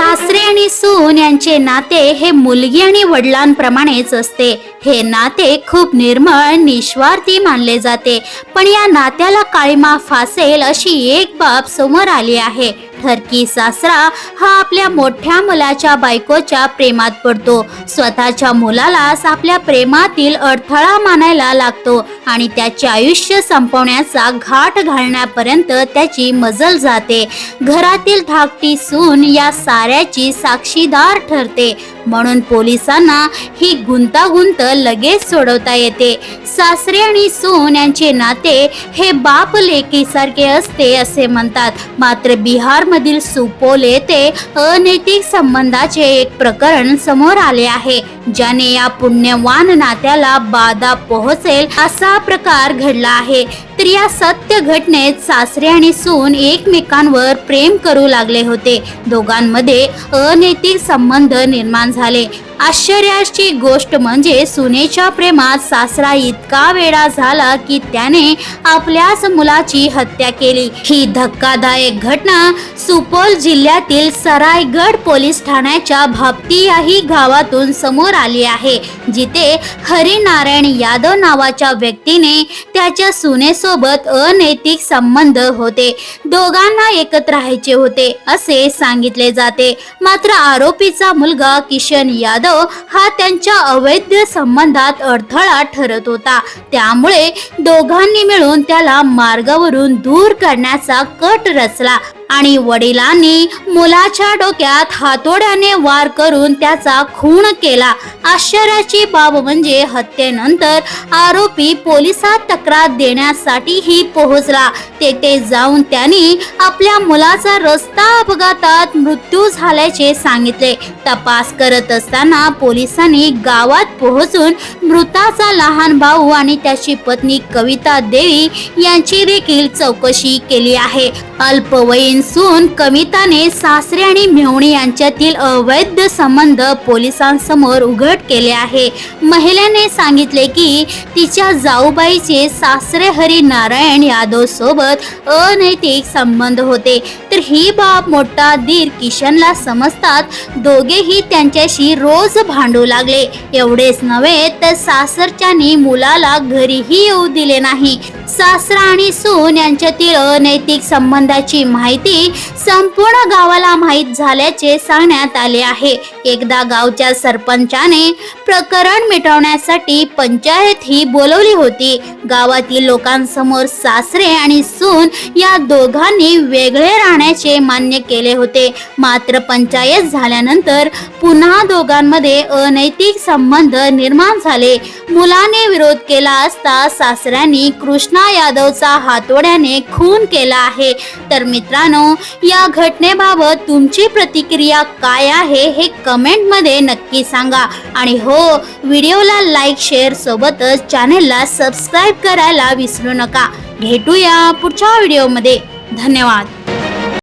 सासरे आणि सून यांचे नाते हे मुलगी आणि वडिलांप्रमाणेच असते. हे नाते खूप निर्मळ निस्वार्थी मानले जाते. पण या नात्याला काळीमा फासेल अशी एक बाब समोर आली आहे. ठरकी सासरा हा आपल्या मोठ्या मुलाच्या बायकोच्या प्रेमात पडतो. स्वतःच्या मुलालाच आपल्या प्रेमातील अडथळा मानायला लागतो आणि त्याचे आयुष्य संपवण्याचा घाट घालण्यापर्यंत त्याची मजल जाते. घरातील धाकटी सून या साऱ्याची साक्षीदार ठरते. म्हणून पोलिसांना ही गुंतागुंत लगेच सोडवता येते. सासरे आणि सून यांचे नाते हे बाप लेकीसारखे असते असे म्हणतात. मात्र बिहारमधील सुपोल येथे अनैतिक संबंधाचे एक प्रकरण समोर आले आहे ज्याने या पुण्यवान नात्याला बाधा पोहोचेल असा प्रकार घडला आहे. तर या सत्य घटनेत सासरे आणि सून एकमेकांवर प्रेम करू लागले होते. दोघांमध्ये अनैतिक संबंध निर्माण झाले. आश्चर्याची गोष्ट म्हणजे सुनेच्या प्रेमात सासरा इतका वेळा झाला की त्याने आपल्याच मुलाची हत्या केली. ही धक्कादायक घटना सुपौल जिल्ह्यातील सरायगड पोलीस ठाण्याच्या भापतीयाही गावातून समोर आली आहे जिथे हरिनारायण यादव नावाच्या व्यक्तीने त्याच्या सुनेसोबत अनैतिक संबंध होते. दोघांना एकत्र राहायचे होते असे सांगितले जाते. मात्र आरोपीचा मुलगा किशन यादव हा त्यांच्या अवैध संबंधात अडथळा ठरत होता. त्यामुळे दोघांनी मिळून त्याला मार्गावरून दूर करण्याचा कट रचला. आणि वडिलांनी मुलाच्या डोक्यात हातोड्याने वार करून त्याचा खून केला. आश्चर्याची बाब म्हणजे हत्येनंतर आरोपी पोलिसात तक्रार देण्यासाठीही पोहोचला. तेथे जाऊन त्यांनी आपल्या मुलाचा रस्ता अपघातात मृत्यू झाल्याचे सांगितले. तपास करत असताना पोलिसांनी गावात पोहोचून मृताचा लहान भाऊ आणि त्याची पत्नी कविता देवी यांची देखील चौकशी केली आहे. अल्पवयीन सून कविताने सासरे आणि मेवणी यांच्यातील अवैध संबंध पोलिसांसमोर उघड केले आहे. महिलेने सांगितले की तिच्या जाऊबाईचे सासरे हरी नारायण यादव सोबत अनैतिक संबंध होते. तर ही बाब मोठा दीर किशनला समजतात. दोघेही त्यांच्याशी रोज भांडू लागले. एवढेच नव्हे तर सासरच्यानी मुलाला घरीही येऊ दिले नाही. सासरा आणि सून यांच्यातील अनैतिक संबंधाची माहिती संपूर्ण गावाला माहीत झाल्याचे सांगण्यात आले आहे. एकदा गावच्या सरपंचाने प्रकरण मिटवण्यासाठी पंचायत ही बोलवली होती. गावातील लोकांसमोर सासरे आणि सून या दोघांनी वेगळे राहणार राहण्याचे मान्य केले होते. मात्र पंचायत झाल्यानंतर पुन्हा दोघांमध्ये अनैतिक संबंध निर्माण झाले. मुलाने विरोध केला असता सासऱ्यांनी कृष्णा यादवचा हातोड्याने खून केला आहे. तर मित्रांनो या घटनेबाबत तुमची प्रतिक्रिया काय आहे हे कमेंटमध्ये नक्की सांगा. आणि हो व्हिडिओला लाईक शेअर सोबतच चॅनेलला सबस्क्राईब करायला विसरू नका. भेटूया पुढच्या व्हिडिओमध्ये. धन्यवाद.